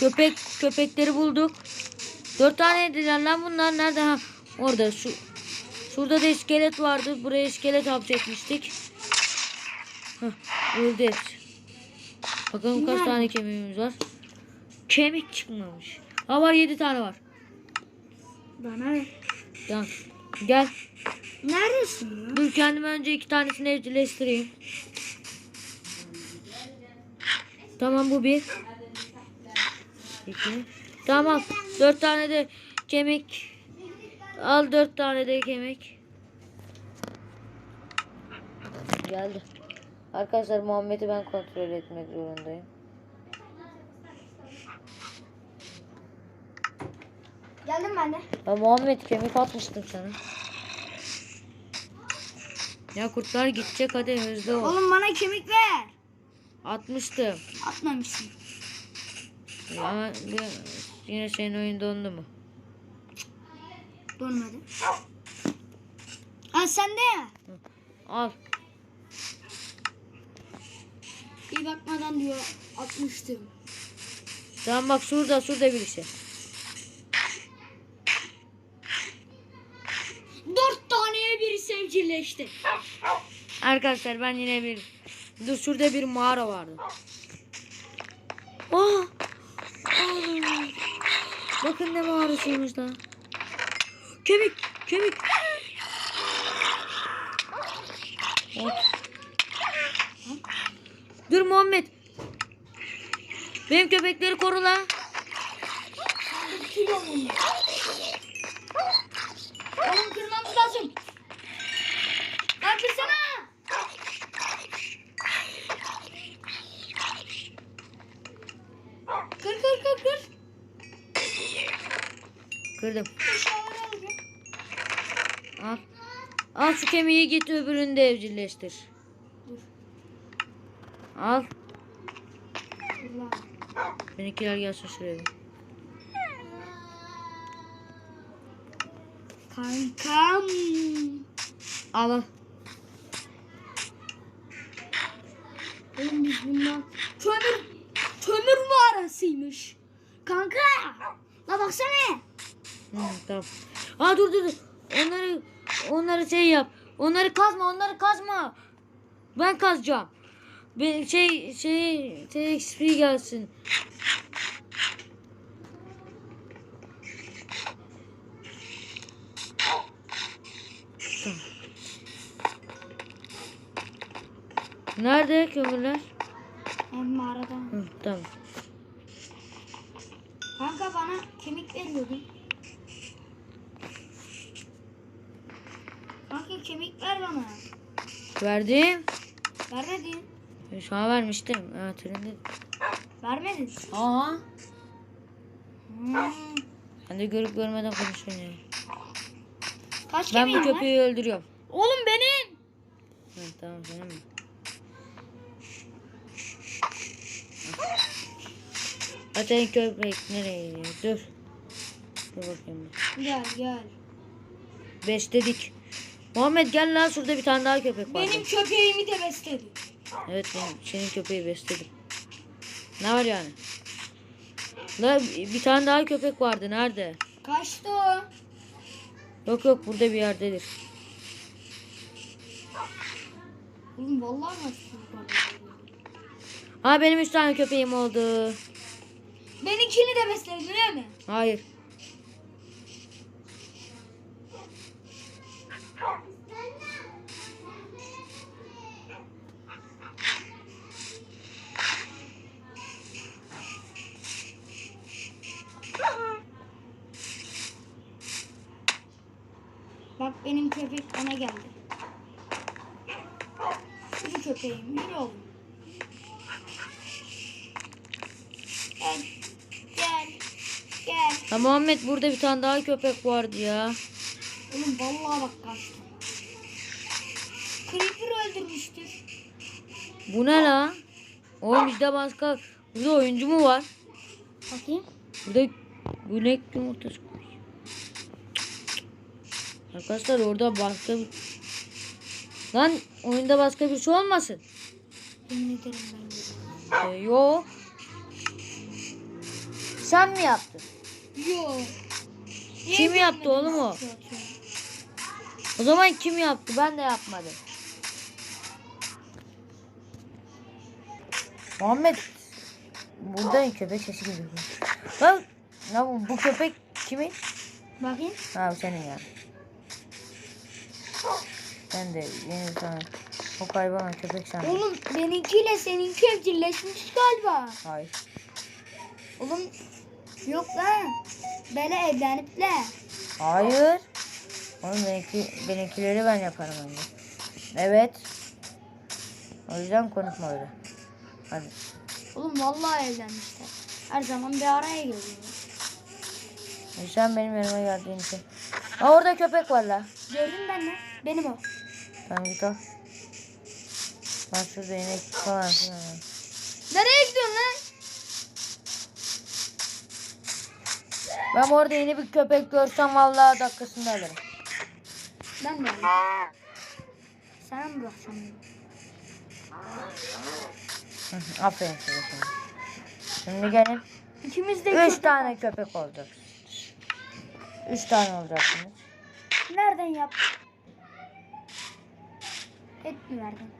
Köpek köpekleri bulduk. Dört tane yediler lan bunlar nerede? Ha, orada şu şurada da iskelet vardı. Buraya iskelet hapsetmiştik. Hah, öldü hepsi. Bakalım kaç tane kemiğimiz var. Kemik çıkmamış. Ha var yedi tane var. Bana ne? Tamam. Gel. Neredesin ya? Dur kendime önce iki tanesini evcilleştireyim. Tamam bu bir. İki. Tamam. Dört tane de kemik. Al dört tane de kemik. Geldi. Arkadaşlar Muhammed'i ben kontrol etmek zorundayım. Geldim ben de. Ya Muhammed kemik atmıştım sana. Ya kurtlar gidecek hadi hızlı ol. Oğlum bana kemik ver. Atmıştım. Atmamışsın. Ya bir- yine senin oyun dondu mu? Donmadı. Ha sende ya. Al. Bir bakmadan diyor atmıştım. Tamam bak şurada şurada birisi. Dört taneye biri sevcilleşti. Arkadaşlar ben yine bir dur şurada bir mağara vardı. Aa! Bakın ne mağarasıymış lan. Kemik. Hop. Dur Muhammed. Benim köpekleri koru lan. Al şu kemiği git öbürünü de evcilleştir. Dur. Al. Benimkiler gelsin şuraya. Kankam. Al al. Oğlum biz bundan kömür kömür mağarasıymış. Kanka. La baksana. Hı, tamam. Aa dur dur dur. Onları onları şey yap. Onları kazma, onları kazma. Ben kazacağım. Ben şey şey şey XP gelsin. Tamam. Nerede kömürler? Mağarada. Hı, tamam. Kanka bana kemik veriyordun. Kanka kemik ver bana. Verdim. Vermedin. Şu an vermiştim. Ha, trende. Vermedin. Aa. Hmm. Ben de görüp görmeden konuşuyorum. Kaç Ben bu var? köpeği öldürüyorum. Oğlum benim. Hı, tamam senin mi? Zaten köpek nereye gidiyor? Dur. Dur bakayım. Gel gel. Besledik. Muhammed gel lan şurada bir tane daha köpek var. Benim köpeğimi de besledi. Evet benim, senin köpeği besledim. Ne var yani? La bir tane daha köpek vardı. Nerede? Kaçtı o. Yok yok burada bir yerdedir. Oğlum vallahi kaçtı. Ha benim üç tane köpeğim oldu. Benimkini de besledi değil mi? Hayır. Bak benim köpek bana geldi. Yürü köpeğim yürü oğlum. Gel. Gel. Gel. Ha Muhammed burada bir tane daha köpek vardı ya. Oğlum vallahi bak kaçtı. Creeper öldürmüştür. Bu ne la? Oğlum bizde başka burada oyuncu mu var? Bakayım. Burada günek yumurtası. Arkadaşlar orada başka bir... Lan oyunda başka bir şey olmasın. Yemin ederim ben de. Ee, yok. Sen mi yaptın? Yo. Kim yaptı oğlum o? O zaman kim yaptı? Ben de yapmadım. Muhammed. Burada köpek sesi geliyor. Lan, ne bu, bu köpek kimin? Bakayım. Ha senin yani. Ben de yeni bir tane o kaybolan köpek sandım. Oğlum benimkiyle seninki evcilleşmiş galiba. Hayır. Oğlum yok lan. Böyle evlenipler. Hayır. Oğlum benimki, benimkileri ben yaparım önce. Evet. O yüzden konuşma öyle. Hadi. Oğlum vallahi evlenmişler. Her zaman bir araya geliyor. E Sen benim yanıma geldiğin için. Aa, orada köpek var la. Gördün ben de. Benim o. Tamam git al. Ben şurada inek falan filan. Nereye gidiyorsun lan? Ben orada yeni bir köpek görsem vallahi dakikasında alırım. Ben de. Sana mı Aferin size şimdi. Şimdi gelin. İkimiz de Üç köpek- tane köpek olacak. Üç tane olacaksınız. Nereden yaptın? Et mi verdin?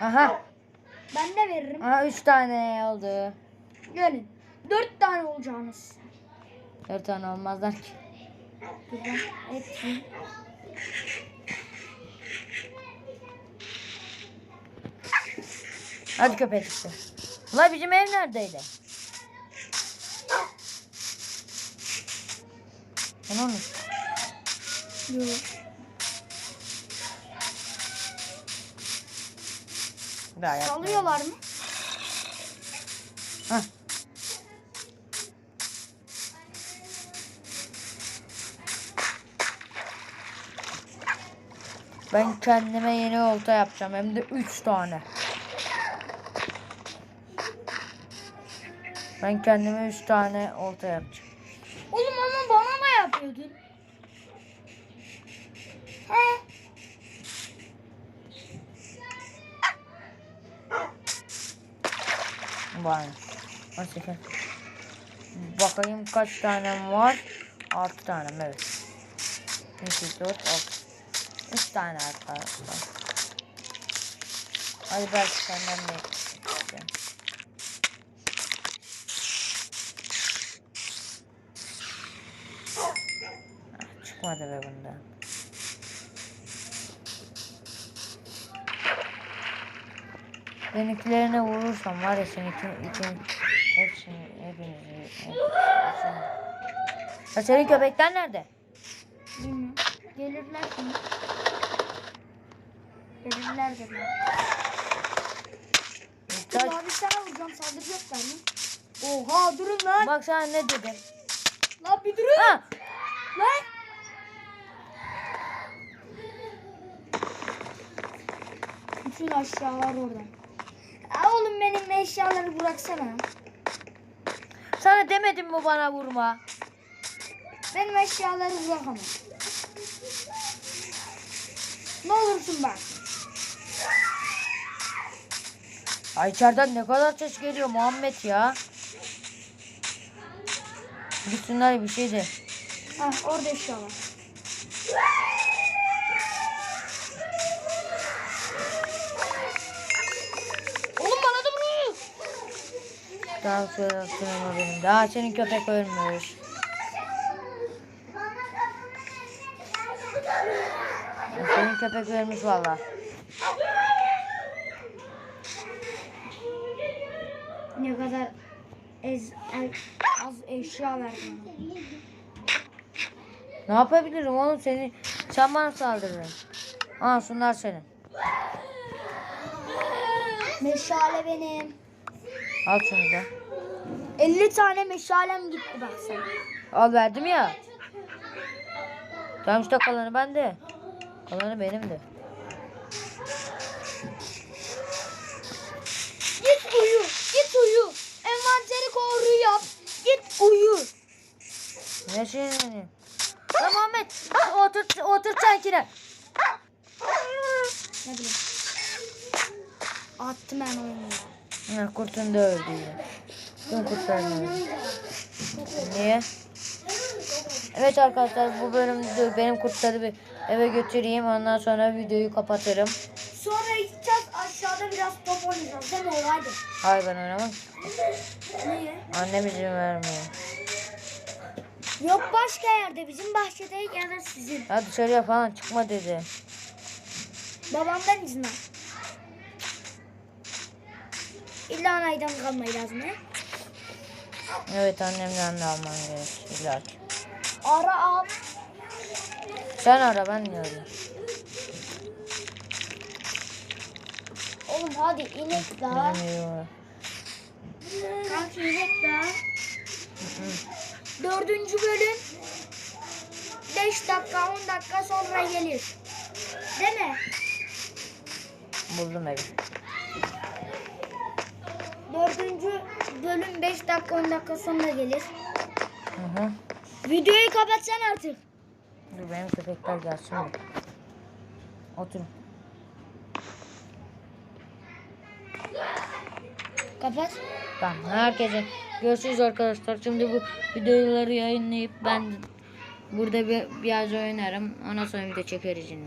Aha. Ben de veririm. Aha üç tane oldu. Gelin. Dört tane olacağınız. Dört tane olmazlar ki. Et yiyeyim. Hadi köpek işte. Ulan bizim ev neredeydi? Onu mu? Yok. Daha yapma. Salıyorlar mı? Hah. Ben kendime yeni olta yapacağım. Hem de üç tane. Ben kendime üç tane olta yapacağım. Oğlum ama bana da yapıyordun. Var. Nasıl? Bakayım kaç tane var. Altı tane mi? evet. 2, 4, 6. 3 tane arkadaşlar. Hadi belki senden de isteyeceğim. Ah, Çıkmadı be bunda. Benimkilerine vurursam var ya senin için, için hepsini hepinizi hepsini. Ya senin köpekler nerede? Bilmiyorum. Gelirler şimdi. Gelirler dediler. Kaç, Abi sana vuracağım saldıracaklar mı? Oha durun lan. bak sana ne dedim. Lan bir durun. Ha! Lan. Bütün aşağılar orada. Benim eşyaları bıraksana. Sana demedim mi bana vurma? Benim eşyaları bırak ama. Ne olursun bak. Ay içeriden ne kadar ses geliyor Muhammed ya. Gitsinler bir şey de. Hah orada eşyalar. Daha sonra sınırma benim. Daha senin köpek ölmüş. Senin köpek ölmüş valla. Ne kadar ez, az eşya verdim. Ne yapabilirim oğlum seni sen bana saldırdın. Aa şunlar senin. Meşale benim. Al şunu da. 50 tane meşalem gitti bak sana. Al verdim ya. Tamam işte kalanı bende. Kalanı benim de. Git uyu. Git uyu. Envanteri koru yap. Git uyu. Ne şey ne? Lan Muhammed otur otur senkine. Ne bileyim. Attım ben oyunu. Ha, kurtun da öldü. Tüm kurtlarını. Niye? Evet arkadaşlar bu bölümde benim kurtları bir eve götüreyim. Ondan sonra videoyu kapatırım. Sonra gideceğiz aşağıda biraz top oynayacağız değil mi olaydı? Hayır ben oynamam. Niye? Annem izin vermiyor. Yok başka yerde bizim bahçede ya da sizin. Ya dışarıya falan çıkma dedi. Babamdan izin al. İlla anaydan kalmayı lazım he? Evet annemden de almam gerek. İlla ki. Ara al. Sen ara ben niye arayayım? Oğlum hadi inek daha. Var. Kanka inek daha. Dördüncü bölüm. 5 dakika 10 dakika sonra gelir. Değil mi? Buldum evi. Dördüncü bölüm 5 dakika 10 dakika sonra gelir. Hı hı. Videoyu kapatsan artık. Dur benim köpekler gelsin de. Oturun. Kapat. Tamam herkese görüşürüz arkadaşlar. Şimdi bu videoları yayınlayıp ben burada bir, biraz oynarım. Ondan sonra video çekeriz yine.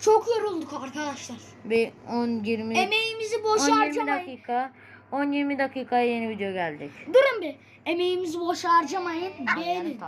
Çok yorulduk arkadaşlar. Bir 10-20 Emeğimizi boş 10-20 harcamayın. dakika 10-20 dakika yeni video gelecek. Durun bir. Emeğimizi boş harcamayın. Beğenin.